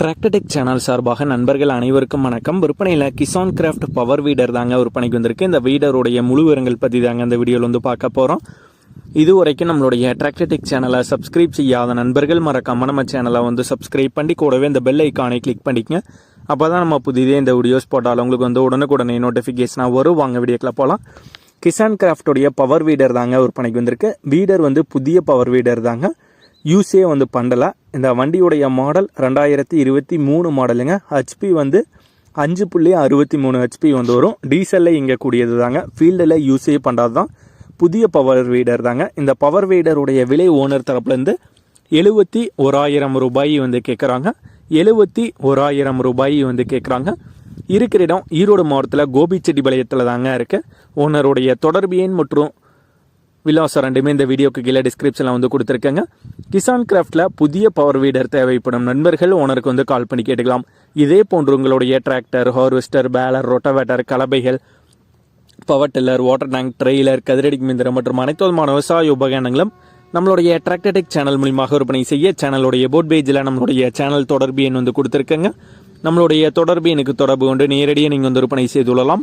டிராக்டடெக் channel சார்பாக நண்பர்கள் அனைவருக்கும் வணக்கம். விற்பனையில் கிசான் கிராஃப்ட் பவர் வீடர் தாங்க விற்பனைக்கு வந்திருக்கு. இந்த வீடருடைய முழு விவரங்கள் பற்றி தாங்க இந்த வீடியோவில் வந்து பார்க்க போகிறோம் இது வரைக்கும் நம்மளுடைய டிராக்டடெக் சேனலை சப்ஸ்கிரைப் செய்யாத நண்பர்கள் மறக்காம நம்ம சேனலை வந்து சப்ஸ்கிரைப் பண்ணி கூடவே இந்த பெல் ஐக்கானை கிளிக் பண்ணிக்கங்க. அப்போ தான் நம்ம புதிதே இந்த வீடியோஸ் போட்டாலும் உங்களுக்கு வந்து உடனுக்குடனே நோட்டிஃபிகேஷனாக வரும். வாங்க வீடியோக்கில் போகலாம் கிசான் கிராஃப்டோடைய பவர் வீடர் தாங்க விற்பனைக்கு வந்திருக்கு. வீடர் வந்து புதிய பவர் வீடர் தாங்க. யூஸே வந்து பண்ணலை இந்த வண்டியுடைய மாடல் ரெண்டாயிரத்தி இருபத்தி மூணு மாடலுங்க ஹெச்பி வந்து அஞ்சு புள்ளி அறுபத்தி மூணு ஹெச்பி வந்து வரும். டீசலில் இயங்கக்கூடியது தாங்க. ஃபீல்டில் யூஸே பண்ணுறது தான். புதிய பவர் வீடர் தாங்க. இந்த பவர் வீடருடைய விலை ஓனர் தரப்புலேருந்து எழுபத்தி ஓராயிரம் ரூபாய் வந்து கேட்குறாங்க எழுபத்தி ஓராயிரம் ரூபாய் வந்து கேட்குறாங்க இருக்கிற இடம் ஈரோடு மாவட்டத்தில் கோபிச்செட்டிபாளையத்தில் தாங்க இருக்குது ஓனருடைய தொடர்பு எண் மற்றும் விலாசம் ரெண்டுமே இந்த வீடியோக்கு கீழே டிஸ்கிரிப்ஷனில் வந்து கொடுத்துருக்கேங்க. கிசான் கிராஃப்டில் புதிய பவர் வீடர் தேவைப்படும் நண்பர்கள் ஓனருக்கு வந்து கால் பண்ணி கேட்டுக்கலாம். இதே போன்று உங்களுடைய tractor harvester baler rotavator கலபைகள் power tiller water tank trailer கதிரடி மிந்திரம் மற்றும் அனைத்து விதமான விவசாய உபகரணங்களும் நம்மளுடைய டிராக்டர்டெக் சேனல் மூலியமாக விற்பனை செய்ய சேனலுடைய போட் பேஜில் நம்மளுடைய சேனல் தொடர்பு எண் வந்து கொடுத்துருக்கேங்க. நம்மளுடைய தொடர்பு எனக்கு தொடர்பு கொண்டு நேரடியாக நீங்கள் வந்து விற்பனை செய்து கொள்ளலாம்.